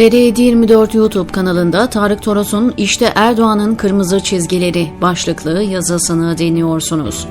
TR724 YouTube kanalında Tarık Toros'un İşte Erdoğan'ın Kırmızı Çizgileri başlıklı yazısını dinliyorsunuz.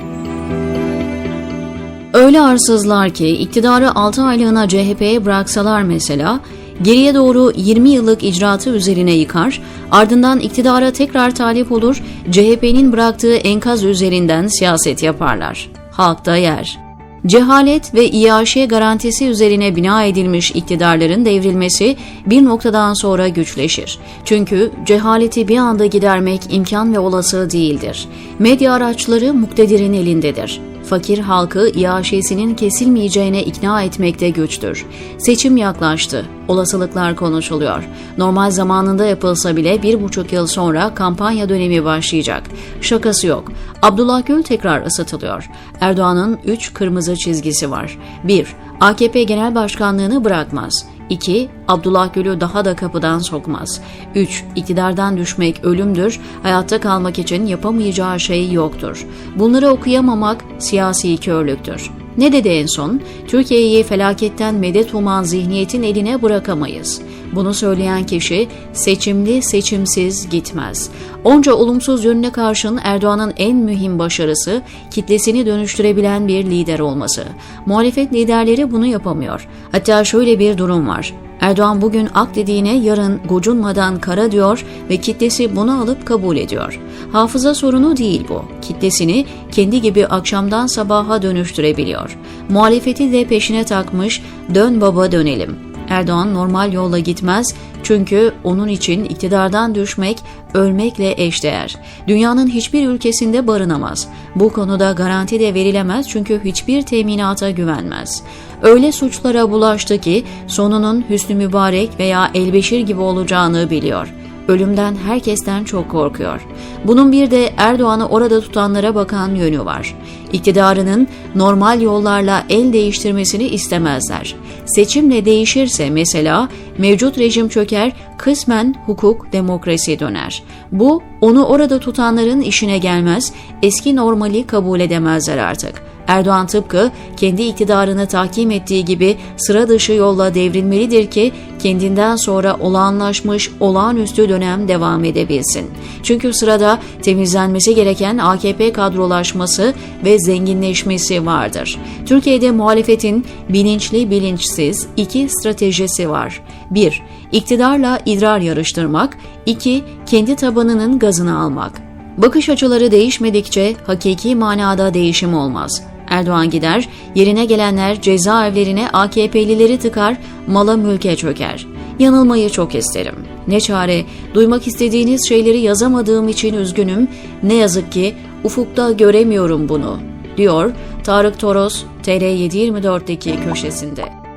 Öyle arsızlar ki iktidarı 6 aylığına CHP'ye bıraksalar mesela geriye doğru 20 yıllık icraatı üzerine yıkar, ardından iktidara tekrar talip olur, CHP'nin bıraktığı enkaz üzerinden siyaset yaparlar. Halkta yer. Cehalet ve İAŞ garantisi üzerine bina edilmiş iktidarların devrilmesi bir noktadan sonra güçleşir. Çünkü cehaleti bir anda gidermek imkan ve olası değildir. Medya araçları muktedirin elindedir. Fakir halkı İAŞ'sinin kesilmeyeceğine ikna etmekte güçtür. Seçim yaklaştı. Olasılıklar konuşuluyor. Normal zamanında yapılsa bile bir buçuk yıl sonra kampanya dönemi başlayacak. Şakası yok. Abdullah Gül tekrar ısıtılıyor. Erdoğan'ın 3 kırmızı çizgisi var. 1. AKP Genel Başkanlığını bırakmaz. 2. Abdullah Gül'ü daha da kapıdan sokmaz. 3. İktidardan düşmek ölümdür, hayatta kalmak için yapamayacağı şey yoktur. Bunları okuyamamak siyasi körlüktür. Ne dedi en son? Türkiye'yi felaketten medet uman zihniyetin eline bırakamayız. Bunu söyleyen kişi seçimli seçimsiz gitmez. Onca olumsuz yönüne karşın Erdoğan'ın en mühim başarısı kitlesini dönüştürebilen bir lider olması. Muhalefet liderleri bunu yapamıyor. Hatta şöyle bir durum var. Erdoğan bugün ak dediğine yarın gocunmadan kara diyor ve kitlesi bunu alıp kabul ediyor. Hafıza sorunu değil bu. Kitlesini kendi gibi akşamdan sabaha dönüştürebiliyor. Muhalefeti de peşine takmış dön baba dönelim. Erdoğan normal yolla gitmez çünkü onun için iktidardan düşmek ölmekle eşdeğer. Dünyanın hiçbir ülkesinde barınamaz. Bu konuda garanti de verilemez çünkü hiçbir teminata güvenmez. Öyle suçlara bulaştı ki sonunun Hüsnü Mübarek veya Elbeşir gibi olacağını biliyor ölümden herkesten çok korkuyor. Bunun bir de Erdoğan'ı orada tutanlara bakan yönü var. İktidarının normal yollarla el değiştirmesini istemezler. Seçimle değişirse mesela mevcut rejim çöker, kısmen hukuk, demokrasi döner. Bu onu orada tutanların işine gelmez, eski normali kabul edemezler artık. Erdoğan tıpkı kendi iktidarını tahkim ettiği gibi sıra dışı yolla devrilmelidir ki kendinden sonra olağanlaşmış olağanüstü dönem devam edebilsin. Çünkü sırada temizlenmesi gereken AKP kadrolaşması ve zenginleşmesi vardır. Türkiye'de muhalefetin bilinçli bilinçsiz iki stratejisi var. 1. İktidarla idrar yarıştırmak. 2. Kendi tabanının gazını almak. Bakış açıları değişmedikçe hakiki manada değişim olmaz. Erdoğan gider, yerine gelenler cezaevlerine AKP'lileri tıkar, mala mülke çöker. Yanılmayı çok isterim. Ne çare, duymak istediğiniz şeyleri yazamadığım için üzgünüm. Ne yazık ki ufukta göremiyorum bunu, diyor Tarık Toros TR724'deki köşesinde.